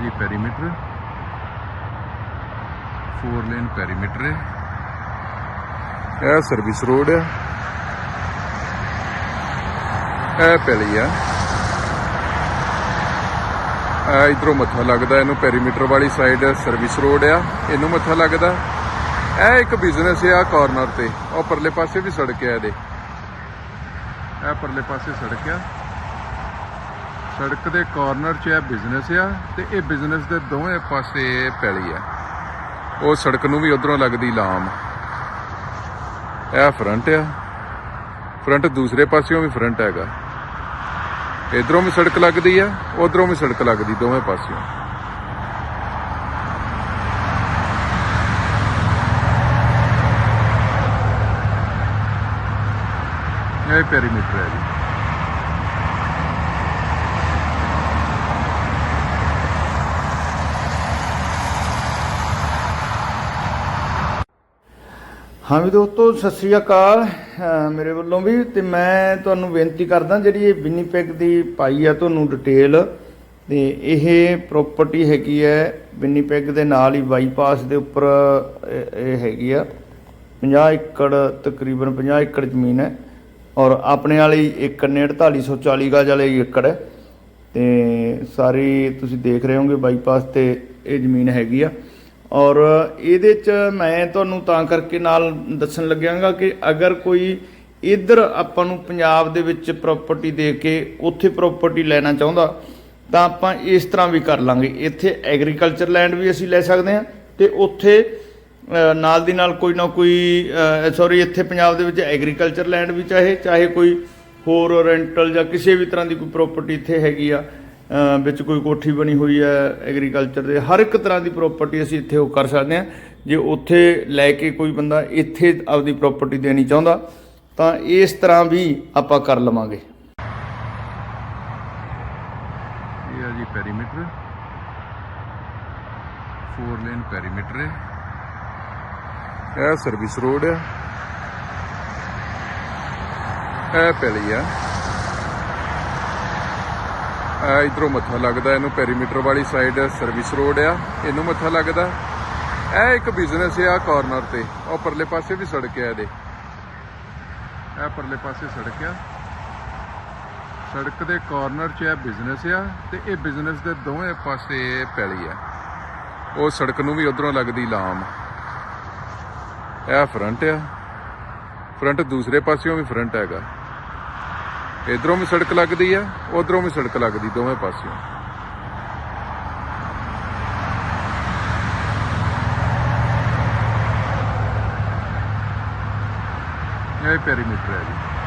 ਜੀ perimeter 4 lane perimeter ਹੈ ਇਹ ਸਰਵਿਸ ਰੋਡ ਹੈ ਇਹ ਪੈਲੀ ਆ। ਇਧਰੋਂ ਮੱਥਾ ਲੱਗਦਾ, ਇਹਨੂੰ ਪੈਰੀਮੀਟਰ ਵਾਲੀ ਸਾਈਡ ਸਰਵਿਸ ਰੋਡ ਆ। ਇਹਨੂੰ ਮੱਥਾ ਲੱਗਦਾ। ਇਹ ਇੱਕ ਬਿਜ਼ਨਸ ਆ ਕਾਰਨਰ ਤੇ। ਉਹ ਪਰਲੇ ਪਾਸੇ ਵੀ ਸੜਕ ਆ ਇਹਦੇ। ਇਹ ਪਰਲੇ ਪਾਸੇ ਸੜਕ ਆ। ਸੜਕ ਦੇ ਕਾਰਨਰ 'ਚ ਇਹ ਬਿਜ਼ਨਸ ਆ ਤੇ ਇਹ ਬਿਜ਼ਨਸ ਦੇ ਦੋਵੇਂ ਪਾਸੇ ਪੈਲੀ ਆ। ਉਹ ਸੜਕ ਨੂੰ ਵੀ ਉਧਰੋਂ ਲੱਗਦੀ ਲਾਮ। ਇਹ ਫਰੰਟ ਆ। ਫਰੰਟ ਦੂਸਰੇ ਪਾਸਿਓਂ ਵੀ ਫਰੰਟ ਹੈਗਾ। ਇਧਰੋਂ ਵੀ ਸੜਕ ਲੱਗਦੀ ਆ, ਉਧਰੋਂ ਵੀ ਸੜਕ ਲੱਗਦੀ ਦੋਵੇਂ ਪਾਸਿਓਂ। ਇਹ ਪੈਰੀਮੀਟਰ ਹੈ ਜੀ। ਹਾਂ ਵੀ ਦੋਸਤੋ, ਸਤਿ ਸ੍ਰੀ ਅਕਾਲ। ਮੇਰੇ ਵੱਲੋਂ ਵੀ ਤੇ ਮੈਂ ਤੁਹਾਨੂੰ ਬੇਨਤੀ ਕਰਦਾ, ਜਿਹੜੀ ਇਹ ਵਿਨੀਪੈਗ ਦੀ ਪਾਈ ਆ ਤੁਹਾਨੂੰ ਡਿਟੇਲ ਤੇ ਇਹ ਪ੍ਰਾਪਰਟੀ ਹੈਗੀ ਹੈ ਵਿਨੀਪੈਗ ਦੇ ਨਾਲ ਹੀ ਬਾਈਪਾਸ ਦੇ ਉੱਪਰ ਇਹ ਹੈਗੀ ਆ। 50 ਏਕੜ, ਤਕਰੀਬਨ 50 ਏਕੜ ਜ਼ਮੀਨ ਹੈ ਔਰ ਆਪਣੇ ਵਾਲੀ ਏਕੜ ਨੇ 4840 ਗਜ ਵਾਲੇ ਏਕੜ ਹੈ। ਤੇ ਸਾਰੀ ਤੁਸੀਂ ਦੇਖ ਰਹੇ ਹੋਗੇ ਬਾਈਪਾਸ ਤੇ ਇਹ ਜ਼ਮੀਨ ਹੈਗੀ ਆ। ਔਰ ਇਹਦੇ ਚ ਮੈਂ ਤੁਹਾਨੂੰ ਤਾਂ ਕਰਕੇ ਨਾਲ ਦੱਸਣ ਲੱਗਿਆਗਾ ਕਿ ਅਗਰ ਕੋਈ ਇਧਰ ਆਪਾਂ ਨੂੰ ਪੰਜਾਬ ਦੇ ਵਿੱਚ ਪ੍ਰਾਪਰਟੀ ਦੇ ਕੇ ਉੱਥੇ ਪ੍ਰਾਪਰਟੀ ਲੈਣਾ ਚਾਹੁੰਦਾ, ਤਾਂ ਆਪਾਂ ਇਸ ਤਰ੍ਹਾਂ ਵੀ ਕਰ ਲਾਂਗੇ। ਇੱਥੇ ਐਗਰੀਕਲਚਰ ਲੈਂਡ ਵੀ ਅਸੀਂ ਲੈ ਸਕਦੇ ਹਾਂ ਤੇ ਉੱਥੇ ਨਾਲ ਦੀ ਨਾਲ ਕੋਈ ਨਾ ਕੋਈ ਸੌਰੀ ਇੱਥੇ ਪੰਜਾਬ ਦੇ ਵਿੱਚ ਐਗਰੀਕਲਚਰ ਲੈਂਡ ਵੀ ਚਾਹੇ ਚਾਹੇ ਕੋਈ ਹੋਰ ਰੈਂਟਲ ਜਾਂ ਕਿਸੇ ਵੀ ਤਰ੍ਹਾਂ ਦੀ ਕੋਈ ਪ੍ਰਾਪਰਟੀ ਇੱਥੇ ਹੈਗੀ ਆ ਵਿੱਚ ਕੋਈ ਕੋਠੀ ਬਣੀ ਹੋਈ ਹੈ ਐਗਰੀਕਲਚਰ ਦੇ, ਹਰ ਇੱਕ ਤਰ੍ਹਾਂ ਦੀ ਪ੍ਰਾਪਰਟੀ ਅਸੀਂ ਇੱਥੇ ਉਹ ਕਰ ਸਕਦੇ ਹਾਂ। ਜੇ ਉੱਥੇ ਲੈ ਕੇ ਕੋਈ ਬੰਦਾ ਇੱਥੇ ਆਪਦੀ ਪ੍ਰਾਪਰਟੀ ਦੇਣੀ ਚਾਹੁੰਦਾ, ਤਾਂ ਇਸ ਤਰ੍ਹਾਂ ਵੀ ਆਪਾਂ ਕਰ ਲਵਾਂਗੇ। ਇਹ ਆ ਜੀ ਪੈਰੀਮੀਟਰ 4 ਲੇਨ ਪੈਰੀਮੀਟਰ ਹੈ। ਇਹ ਸਰਵਿਸ ਰੋਡ ਹੈ। ਇਹ ਪੈਲੀ ਆ ਆ ਇਧਰੋਂ ਮੱਥਾ ਲੱਗਦਾ, ਇਹਨੂੰ ਪੈਰੀਮੀਟਰ ਵਾਲੀ ਸਾਈਡ ਸਰਵਿਸ ਰੋਡ ਆ, ਇਹਨੂੰ ਮੱਥਾ ਲੱਗਦਾ। ਇਹ ਇੱਕ ਬਿਜ਼ਨਸ ਆ ਕਾਰਨਰ ਤੇ, ਉਹ ਪਰਲੇ ਪਾਸੇ ਵੀ ਸੜਕ ਆ ਇਹਦੇ। ਇਹ ਪਰਲੇ ਪਾਸੇ ਸੜਕ ਆ। ਸੜਕ ਦੇ ਕਾਰਨਰ 'ਚ ਇਹ ਬਿਜ਼ਨਸ ਆ ਤੇ ਇਹ ਬਿਜ਼ਨਸ ਦੇ ਦੋਵੇਂ ਪਾਸੇ ਪੈਲੀ ਆ। ਉਹ ਸੜਕ ਨੂੰ ਵੀ ਉਧਰੋਂ ਲੱਗਦੀ ਲਾਮ। ਇਹ ਫਰੰਟ ਆ। ਫਰੰਟ ਦੂਸਰੇ ਪਾਸਿਓਂ ਵੀ ਫਰੰਟ ਹੈਗਾ। ਇਧਰੋਂ ਵੀ ਸੜਕ ਲੱਗਦੀ ਆ, ਉਧਰੋਂ ਵੀ ਸੜਕ ਲੱਗਦੀ ਦੋਵੇਂ ਪਾਸਿਓਂ। ਇਹ ਪੈਰੀਮੀਟਰ ਹੈ ਜੀ।